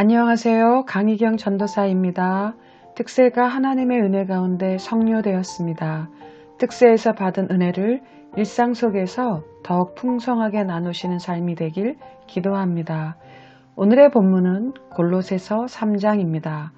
안녕하세요. 강희경 전도사입니다. 특세가 하나님의 은혜 가운데 성료되었습니다. 특세에서 받은 은혜를 일상 속에서 더욱 풍성하게 나누시는 삶이 되길 기도합니다. 오늘의 본문은 골로새서 3장입니다.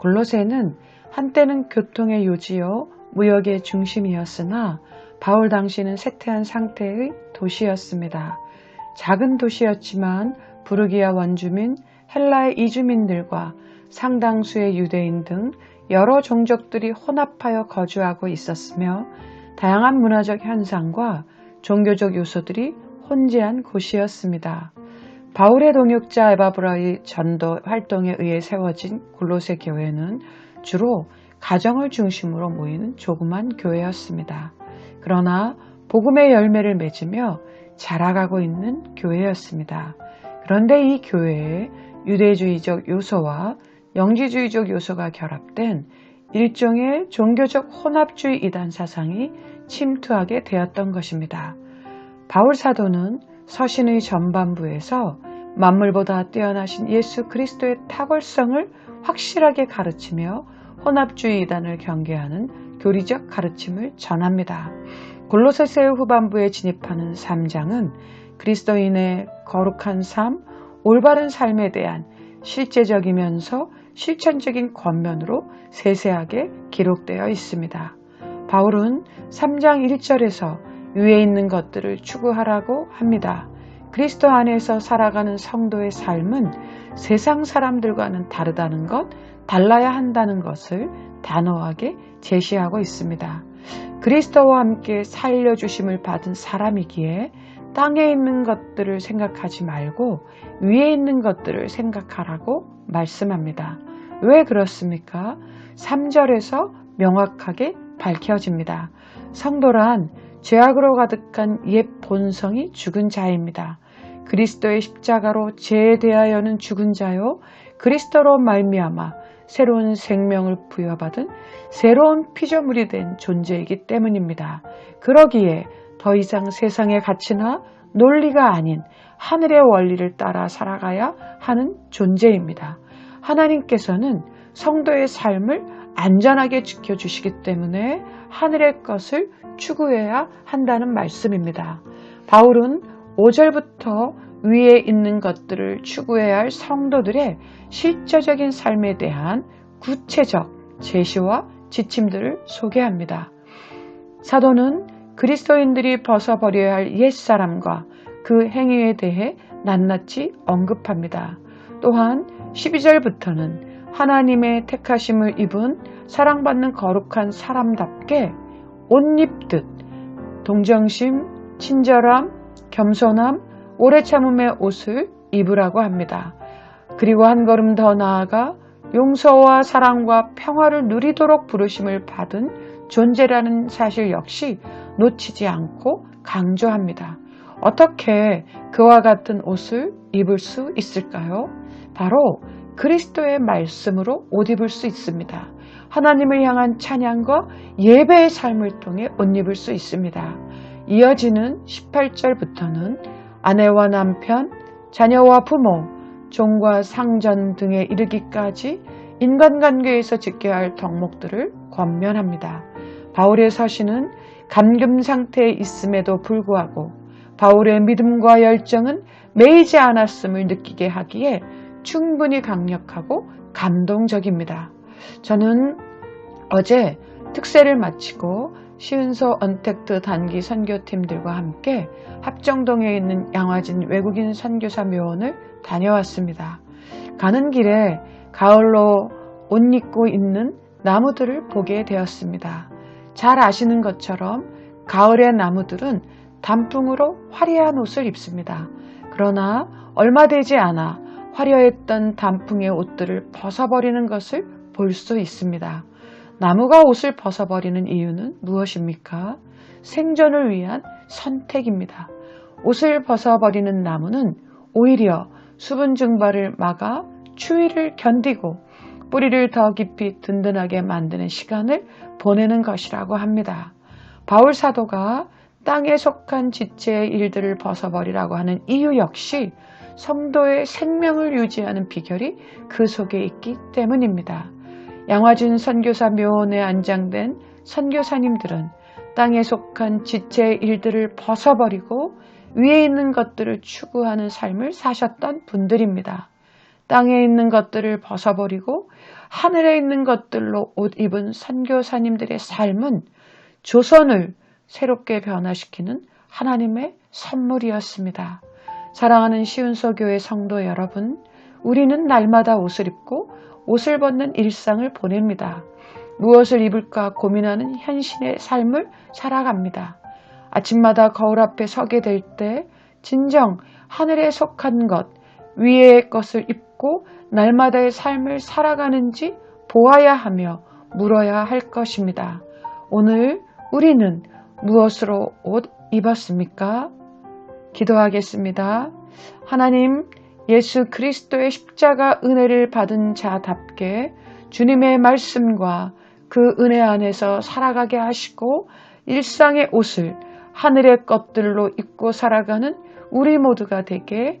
골로새는 한때는 교통의 요지요, 무역의 중심이었으나 바울 당시는 쇠퇴한 상태의 도시였습니다. 작은 도시였지만 부르기아 원주민, 헬라의 이주민들과 상당수의 유대인 등 여러 종족들이 혼합하여 거주하고 있었으며 다양한 문화적 현상과 종교적 요소들이 혼재한 곳이었습니다. 바울의 동역자 에바브라의 전도 활동에 의해 세워진 골로새 교회는 주로 가정을 중심으로 모이는 조그만 교회였습니다. 그러나 복음의 열매를 맺으며 자라가고 있는 교회였습니다. 그런데 이 교회에 유대주의적 요소와 영지주의적 요소가 결합된 일종의 종교적 혼합주의 이단 사상이 침투하게 되었던 것입니다. 바울 사도는 서신의 전반부에서 만물보다 뛰어나신 예수 그리스도의 탁월성을 확실하게 가르치며 혼합주의 이단을 경계하는 교리적 가르침을 전합니다. 골로새서의 후반부에 진입하는 3장은 그리스도인의 거룩한 삶, 올바른 삶에 대한 실제적이면서 실천적인 권면으로 세세하게 기록되어 있습니다. 바울은 3장 1절에서 위에 있는 것들을 추구하라고 합니다. 그리스도 안에서 살아가는 성도의 삶은 세상 사람들과는 다르다는 것, 달라야 한다는 것을 단호하게 제시하고 있습니다. 그리스도와 함께 살려주심을 받은 사람이기에 땅에 있는 것들을 생각하지 말고 위에 있는 것들을 생각하라고 말씀합니다. 왜 그렇습니까? 3절에서 명확하게 밝혀집니다. 성도란 죄악으로 가득한 옛 본성이 죽은 자입니다. 그리스도의 십자가로 죄에 대하여는 죽은 자요 그리스도로 말미암아 새로운 생명을 부여받은 새로운 피조물이 된 존재이기 때문입니다. 그러기에 더 이상 세상의 가치나 논리가 아닌 하늘의 원리를 따라 살아가야 하는 존재입니다. 하나님께서는 성도의 삶을 안전하게 지켜주시기 때문에 하늘의 것을 추구해야 한다는 말씀입니다. 바울은 5절부터 위에 있는 것들을 추구해야 할 성도들의 실제적인 삶에 대한 구체적 제시와 지침들을 소개합니다. 사도는 그리스도인들이 벗어버려야 할 옛사람과 그 행위에 대해 낱낱이 언급합니다. 또한 12절부터는 하나님의 택하심을 입은 사랑받는 거룩한 사람답게 옷 입듯 동정심, 친절함, 겸손함, 오래 참음의 옷을 입으라고 합니다. 그리고 한 걸음 더 나아가 용서와 사랑과 평화를 누리도록 부르심을 받은 존재라는 사실 역시 놓치지 않고 강조합니다. 어떻게 그와 같은 옷을 입을 수 있을까요? 바로 그리스도의 말씀으로 옷 입을 수 있습니다. 하나님을 향한 찬양과 예배의 삶을 통해 옷 입을 수 있습니다. 이어지는 18절부터는 아내와 남편, 자녀와 부모, 종과 상전 등에 이르기까지 인간관계에서 지켜야 할 덕목들을 권면합니다. 바울의 서신은 감금 상태에 있음에도 불구하고 바울의 믿음과 열정은 매이지 않았음을 느끼게 하기에 충분히 강력하고 감동적입니다. 저는 어제 특세를 마치고 시은서 언택트 단기 선교팀들과 함께 합정동에 있는 양화진 외국인 선교사 묘원을 다녀왔습니다. 가는 길에 가을로 옷 입고 있는 나무들을 보게 되었습니다. 잘 아시는 것처럼 가을의 나무들은 단풍으로 화려한 옷을 입습니다. 그러나 얼마 되지 않아 화려했던 단풍의 옷들을 벗어버리는 것을 볼 수 있습니다. 나무가 옷을 벗어버리는 이유는 무엇입니까? 생존을 위한 선택입니다. 옷을 벗어버리는 나무는 오히려 수분 증발을 막아 추위를 견디고 뿌리를 더 깊이 든든하게 만드는 시간을 보내는 것이라고 합니다. 바울 사도가 땅에 속한 지체의 일들을 벗어버리라고 하는 이유 역시 성도의 생명을 유지하는 비결이 그 속에 있기 때문입니다. 양화진 선교사 묘원에 안장된 선교사님들은 땅에 속한 지체의 일들을 벗어버리고 위에 있는 것들을 추구하는 삶을 사셨던 분들입니다. 땅에 있는 것들을 벗어버리고 하늘에 있는 것들로 옷 입은 선교사님들의 삶은 조선을 새롭게 변화시키는 하나님의 선물이었습니다. 사랑하는 시운서교회 성도 여러분, 우리는 날마다 옷을 입고 옷을 벗는 일상을 보냅니다. 무엇을 입을까 고민하는 현실의 삶을 살아갑니다. 아침마다 거울 앞에 서게 될 때 진정 하늘에 속한 것, 위의 것을 입 고 날마다의 삶을 살아가는지 보아야 하며 물어야 할 것입니다. 오늘 우리는 무엇으로 옷 입었습니까? 기도하겠습니다. 하나님, 예수 그리스도의 십자가 은혜를 받은 자답게 주님의 말씀과 그 은혜 안에서 살아가게 하시고 일상의 옷을 하늘의 것들로 입고 살아가는 우리 모두가 되게